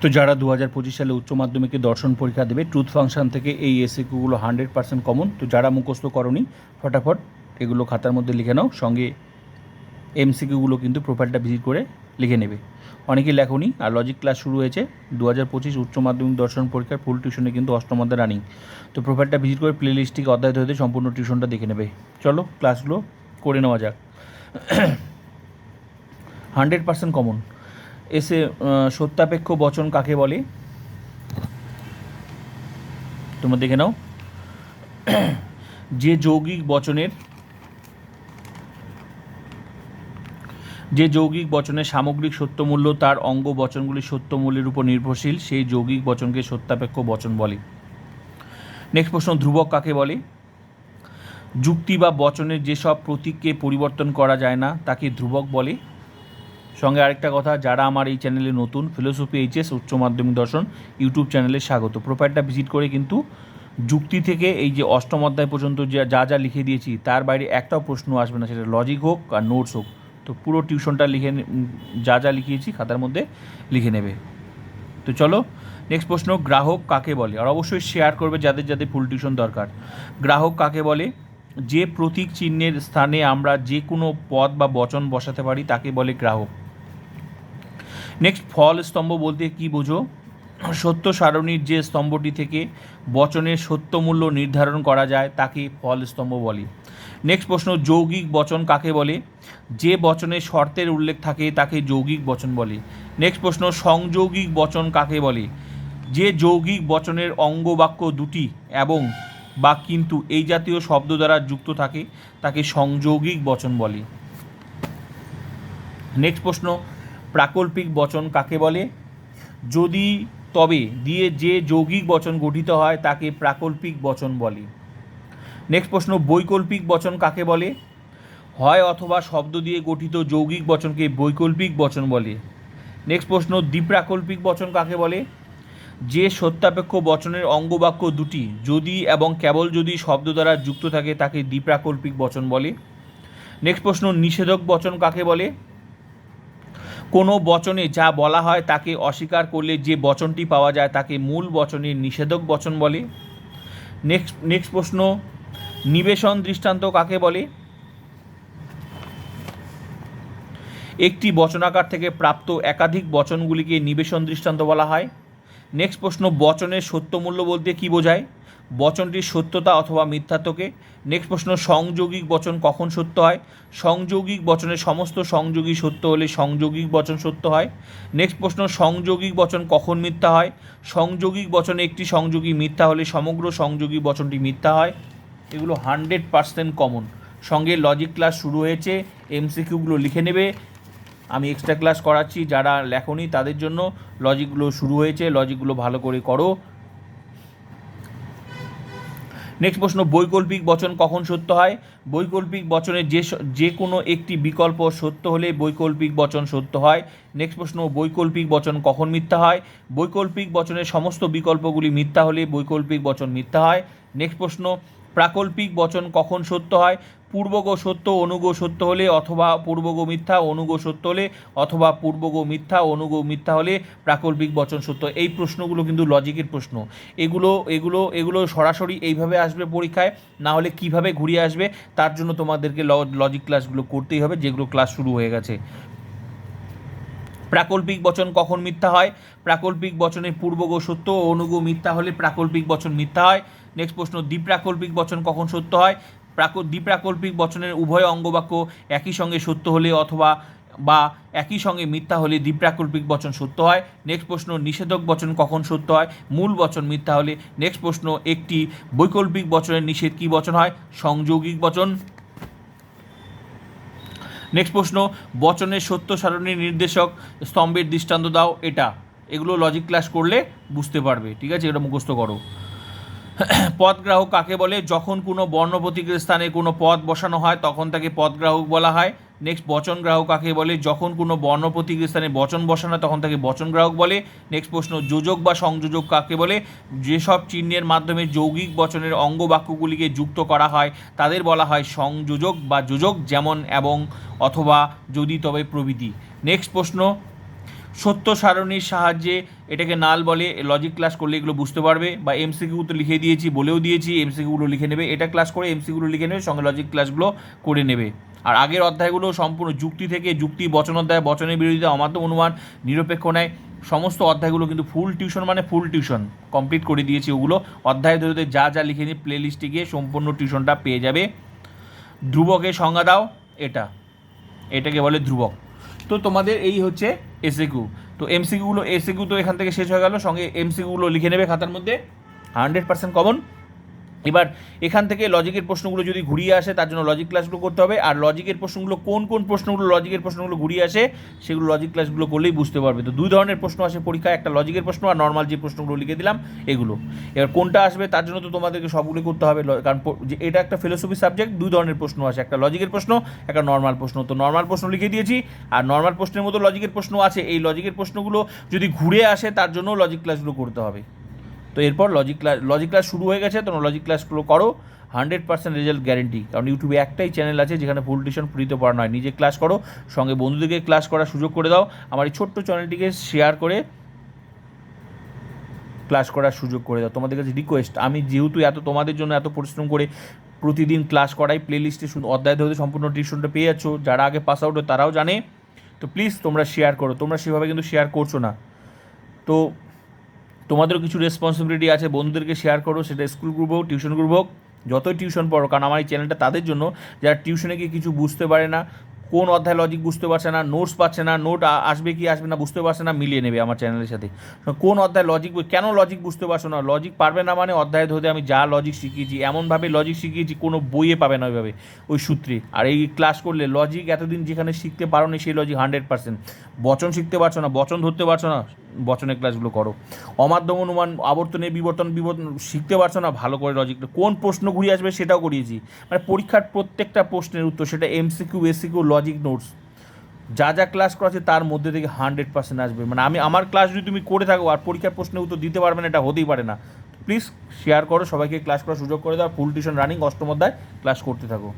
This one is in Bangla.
তো যারা দু হাজার পঁচিশ সালে উচ্চ মাধ্যমিকে দর্শন পরীক্ষা দেবে ট্রুথ ফাংশন থেকে এই এসিকিউগুলো হান্ড্রেড পার্সেন্ট কমন তো যারা মুখস্থ করনি, ফটাফট এগুলো খাতার মধ্যে লিখে নাও, সঙ্গে এমসিকিউগুলো কিন্তু প্রোফাইলটা ভিজিট করে লিখে নেবে। অনেকেই লেখনি, আর লজিক ক্লাস শুরু হয়েছে দু হাজার পঁচিশ উচ্চ মাধ্যমিক দর্শন পরীক্ষার ফুল টিউশনে কিন্তু অষ্টম অধ্যায় রানিং তো প্রোফাইলটা ভিজিট করে প্লে লিস্টটিকে অধ্যায় ধরে সম্পূর্ণ টিউশনটা দেখে নেবে। চলো ক্লাসগুলো করে নেওয়া যাক। হান্ড্রেড পার্সেন্ট কমন এসে সত্যাপেক্ষ বচন কাকে বলে? তোমরা দেখে নাও। যে যৌগিক বচনের, যে যৌগিক বচনের সামগ্রিক সত্যমূল্য, তার অঙ্গ বচনগুলির সত্যমূল্যের উপর নির্ভরশীল, সেই যৌগিক বচনকে সত্যাপেক্ষ বচন বলে। নেক্সট প্রশ্ন, ধ্রুবক কাকে বলে? যুক্তি বা বচনের যেসব প্রতীককে পরিবর্তন করা যায় না, তাকে ধ্রুবক বলে। সঙ্গে আরেকটা কথা, যারা আমার এই চ্যানেলে নতুন ফিলোসফি এইচএস উচ্চ মাধ্যমিক দর্শন ইউটিউব চ্যানেলে স্বাগত। প্রোফাইলটা ভিজিট করে কিন্তু যুক্তি থেকে এই যে অষ্টম অধ্যায় পর্যন্ত যা যা যা লিখে দিয়েছি, তার বাইরে একটাও প্রশ্ন আসবে না, সেটা লজিক হোক আর নোটস হোক। তো পুরো টিউশনটা লিখে যা যা লিখিয়েছি, খাতার মধ্যে লিখে নেবে। তো চলো নেক্সট প্রশ্ন, গ্রাহক কাকে বলে? আর অবশ্যই শেয়ার করবে যাদের যাদের ফুল টিউশন দরকার। গ্রাহক কাকে বলে? যে প্রতীক চিহ্নের স্থানে আমরা যে কোনো পদ বা বচন বসাতে পারি, তাকে বলে গ্রাহক। নেক্সট ফল স্তম্ভ বলতে কি বোঝো? সত্য সারণীর যে স্তম্ভটি থেকে বচনের সত্য মূল্য নির্ধারণ করা যায়, তাকে ফল স্তম্ভ বলে। নেক্সট প্রশ্ন, যৌগিক বচন কাকে বলে? যে বচনে শর্তের উল্লেখ থাকে, তাকে যৌগিক বচন বলে। নেক্সট প্রশ্ন, সংযৌগিক বচন কাকে বলে? যে যৌগিক বচনের অঙ্গ বাক্য দুটি এবং বা কিন্তু এই জাতীয় শব্দ দ্বারা যুক্ত থাকে, তাকে সংযৌগিক বচন বলে। নেক্সট প্রশ্ন প্রাকল্পিক বচন কাকে বলে? যদি তবে দিয়ে যে যৌগিক বচন গঠিত হয়, তাকে প্রাকল্পিক বচন বলে। নেক্সট প্রশ্ন, বৈকল্পিক বচন কাকে বলে? হয় অথবা শব্দ দিয়ে গঠিত যৌগিক বচনকে বৈকল্পিক বচন বলে। নেক্সট প্রশ্ন, দ্বিপ্রাকল্পিক বচন কাকে বলে? যে সত্যাপেক্ষ বচনের অঙ্গবাক্য দুটি, যদি এবং কেবল যদি শব্দ দ্বারা যুক্ত থাকে, তাকে দ্বিপ্রাকল্পিক বচন বলে। নেক্সট প্রশ্ন, নিষেধক বচন কাকে বলে? কোনো বচনে যা বলা হয় তাকে অস্বীকার করলে যে বচনটি পাওয়া যায় তাকে মূল বচনের নিষেধক বচন বলে। নেক্সট নেক্সট প্রশ্ন, নিবেশন দৃষ্টান্ত কাকে বলে? একটি বচনাকার থেকে প্রাপ্ত একাধিক বচনগুলিকে নিবেশন দৃষ্টান্ত বলা হয়। নেক্সট প্রশ্ন, বচনের সত্যমূল্য বলতে কী বোঝায়? বচনটির সত্যতা অথবা মিথ্যাত্বকে। নেক্সট প্রশ্ন, সংযোগিক বচন কখন সত্য হয়? সংযোগিক বচনের সমস্ত সংযোগী সত্য হলে সংযোগিক বচন সত্য হয়। নেক্সট প্রশ্ন, সংযোগিক বচন কখন মিথ্যা হয়? সংযোগিক বচনে একটি সংযোগী মিথ্যা হলে সমগ্র সংযোগী বচনটি মিথ্যা হয়। এগুলো হান্ড্রেড পার্সেন্ট কমন। সঙ্গে লজিক ক্লাস শুরু হয়েছে, এমসিকিউগুলো লিখে নেবে। আমি এক্সট্রা ক্লাস করাচ্ছি, যারা লেখনি তাদের জন্য লজিকগুলো শুরু হয়েছে, লজিকগুলো ভালো করে করো। নেক্সট প্রশ্ন, বৈকল্পিক বচন কখন সত্য হয়? বৈকল্পিক বচনের যে যে কোনো একটি বিকল্প সত্য হলে বৈকল্পিক বচন সত্য হয়। নেক্সট প্রশ্ন, বৈকল্পিক বচন কখন মিথ্যা হয়? বৈকল্পিক বচনের সমস্ত বিকল্পগুলি মিথ্যা হলে বৈকল্পিক বচন মিথ্যা হয়। নেক্সট প্রশ্ন, প্রাকল্পিক বচন কখন সত্য হয়? পূর্বগ সত্য, অনুগ সত্য হলে অথবা পূর্বগ মিথ্যা, অনুগ সত্য হলে অথবা পূর্বগ মিথ্যা, অনুগ মিথ্যা হলে প্রাকল্পিক বচন সত্য। এই প্রশ্নগুলো কিন্তু লজিকের প্রশ্ন। এগুলো এগুলো এগুলো সরাসরি এইভাবে আসবে পরীক্ষায়, না হলে কীভাবে ঘুরিয়ে আসবে, তার জন্য তোমাদেরকে লজিক ক্লাসগুলো করতেই হবে, যেগুলো ক্লাস শুরু হয়ে গেছে। প্রাকল্পিক বচন কখন মিথ্যা হয়? প্রাকল্পিক বচনের পূর্বগ সত্য, অনুগ মিথ্যা হলে প্রাকল্পিক বচন মিথ্যা হয়। নেক্সট প্রশ্ন, দ্বিপ্রাকল্পিক বচন কখন সত্য হয়? প্রাক দ্বিপ্রাকল্পিক বচনের উভয় অঙ্গবাক্য একই সঙ্গে সত্য হলে অথবা বা একই সঙ্গে মিথ্যা হলে দ্বিপ্রাকল্পিক বচন সত্য হয়। নেক্সট প্রশ্ন, নিষেধক বচন কখন সত্য হয়? মূল বচন মিথ্যা হলে। নেক্সট প্রশ্ন, একটি বৈকল্পিক বচনের নিষেধ কী বচন হয়? সংযোগিক বচন। নেক্সট প্রশ্ন, বচনের সত্য সারণীর নির্দেশক স্তম্ভের দৃষ্টান্ত দাও। এটা। এগুলো লজিক ক্লাস করলে বুঝতে পারবে। ঠিক আছে? এটা মুখস্থ করো। পদগ্রাহক কাকে বলে? যখন কোনো বর্ণ প্রতীকের স্থানে কোনো পদ বসানো হয়, তখন তাকে পদগ্রাহক বলা হয়। নেক্সট বচন গ্রাহক কাকে বলে? যখন কোনো বর্ণ প্রতীকের স্থানে বচন বসানো হয়, তখন তাকে বচন গ্রাহক বলে। নেক্সট প্রশ্ন, যোজক বা সংযোজক কাকে বলে? যেসব চিহ্নের মাধ্যমে যৌগিক বচনের অঙ্গ বাক্যগুলিকে যুক্ত করা হয়, তাদের বলা হয় সংযোজক বা যোজক, যেমন এবং অথবা যদি তবে প্রভৃতি। নেক্সট প্রশ্ন সত্য সারণীর সাহায্যে এটাকে নাল বলে লজিক ক্লাস করলে এগুলো বুঝতে পারবে, বা এমসিকিউ তো লিখে দিয়েছি, বলেও দিয়েছি এমসিকিউগুলো লিখে নেবে, এটা ক্লাস করে এমসিকিউগুলো লিখে নেবে, সঙ্গে লজিক ক্লাসগুলো করে নেবে। আর আগের অধ্যায়গুলো সম্পূর্ণ যুক্তি থেকে, যুক্তি, বচন অধ্যায় বচনের বিরোধিতা, অমাত্য অনুমান, নিরপেক্ষ নেয় সমস্ত অধ্যায়গুলো কিন্তু ফুল টিউশন মানে ফুল টিউশন কমপ্লিট করে দিয়েছি ওগুলো। অধ্যায় ধরে যা যা লিখে নিয়ে প্লে লিস্টে গিয়ে সম্পূর্ণ টিউশনটা পেয়ে যাবে। ধ্রুবকের সংজ্ঞা দাও, এটা। এটাকে বলে ধ্রুবক। তো তোমাদের এই হচ্ছে এসএকিউ তো এমসিকিউগুলো এসএকিউ তো এখান থেকে শেষ হয়ে গেল, সঙ্গে এমসিকিউগুলো লিখে নেবে খাতার মধ্যে। হান্ড্রেড পার্সেন্ট কমন এবার এখান থেকে লজিকের প্রশ্নগুলো যদি ঘুরিয়ে আসে, তার জন্য লজিক ক্লাসগুলো করতে হবে। আর লজিকের প্রশ্নগুলো, কোন কোন প্রশ্নগুলো লজিকের প্রশ্নগুলো ঘুরিয়ে আসে, সেগুলো লজিক ক্লাসগুলো করলেই বুঝতে পারবে। তো দুই ধরনের প্রশ্ন আসে পরীক্ষায়, একটা লজিকের প্রশ্ন আর নর্মাল যে প্রশ্নগুলো লিখে দিলাম, এগুলো। এবার কোনটা আসবে, তার জন্য তো তোমাদেরকে সবগুলো করতে হবে। কারণ এটা একটা ফিলোসফি সাবজেক্ট দুই ধরনের প্রশ্ন আসে। একটা লজিকের প্রশ্ন, একটা নর্মাল প্রশ্ন। তো নর্মাল প্রশ্ন লিখে দিয়েছি, আর নর্মাল প্রশ্নের মতো লজিকের প্রশ্ন আছে। এই লজিকের প্রশ্নগুলো যদি ঘুরে আসে, তার জন্য লজিক ক্লাসগুলো করতে হবে। তো এরপর লজিক ক্লাস লজিক ক্লাস শুরু হয়ে গেছে, তোমরা লজিক ক্লাসগুলো করো হান্ড্রেড পার্সেন্ট রেজাল্ট গ্যারেন্টি কারণ ইউটিউবে একটাই চ্যানেল আছে যেখানে ফুল টিউশন ফ্রিতে পড়ানো হয়। নিজে ক্লাস করো, সঙ্গে বন্ধুদেরকে ক্লাস করার সুযোগ করে দাও, আমার এই ছোট্ট চ্যানেলটিকে শেয়ার করে ক্লাস করার সুযোগ করে দাও। তোমাদের কাছে রিকোয়েস্ট আমি যেহেতু এত, তোমাদের জন্য এত পরিশ্রম করে প্রতিদিন ক্লাস করাই প্লে লিস্টে শুধু অধ্যায় ধরে সম্পূর্ণ টিউশনটা পেয়ে যাচ্ছ, যারা আগে পাস আউট তারাও জানে। তো প্লিজ তোমরা শেয়ার করো, তোমরা সেভাবে কিন্তু শেয়ার করছ না। তো তোমাদেরও কিছু রেসপন্সিবিলিটি আছে, বন্ধুদেরকে শেয়ার করো, সেটা স্কুল গ্রুপ হোক টিউশন গ্রুপ হোক, যতই টিউশন পড়ো, কারণ আমার এই চ্যানেলটা তাদের জন্য, যারা টিউশনে গিয়ে কিছু বুঝতে পারে না, কোন অধ্যায় লজিক বুঝতে পারছে না নোটস পাচ্ছে না নোট আসবে কি আসবে না, বুঝতে পারছে না, মিলিয়ে নেবে আমার চ্যানেলের সাথে। কোন অধ্যায় লজিক কেন লজিক বুঝতে পারছ না? লজিক পারবে না মানে অধ্যায় ধরে আমি যা লজিক শিখিয়েছি, এমনভাবে লজিক শিখিয়েছি, কোনো বইয়ে পাবে না ওইভাবে, ওই সূত্রে। আর এই ক্লাস করলে লজিক এতদিন যেখানে শিখতে পারো নি সেই লজিক হান্ড্রেড পার্সেন্ট বচন শিখতে পারছ না, বচন ধরতে পারছ না বচনের ক্লাসগুলো করো। অমাধ্যম অনুমান, আবর্তনে বিবর্তন বিবর্তন শিখতে পারছ না, ভালো করে লজিকটা কোন প্রশ্ন ঘুরিয়ে আসবে সেটাও করিয়েছি। মানে পরীক্ষার প্রত্যেকটা প্রশ্নের উত্তর, সেটা এমসিকিউ এসিকিউ লজিক নোটস যা যা ক্লাস করাচ্ছে তার মধ্যে থেকে হান্ড্রেড পার্সেন্ট আসবে। মানে আমি, আমার ক্লাস যদি তুমি করে থাকো, আর পরীক্ষার প্রশ্নের উত্তর দিতে পারবে না, এটা হতেই পারে না। প্লিজ শেয়ার করো, সবাইকে ক্লাস করার সুযোগ করে দাও ফুল টিউশন রানিং অষ্টম অধ্যায় ক্লাস করতে থাকো।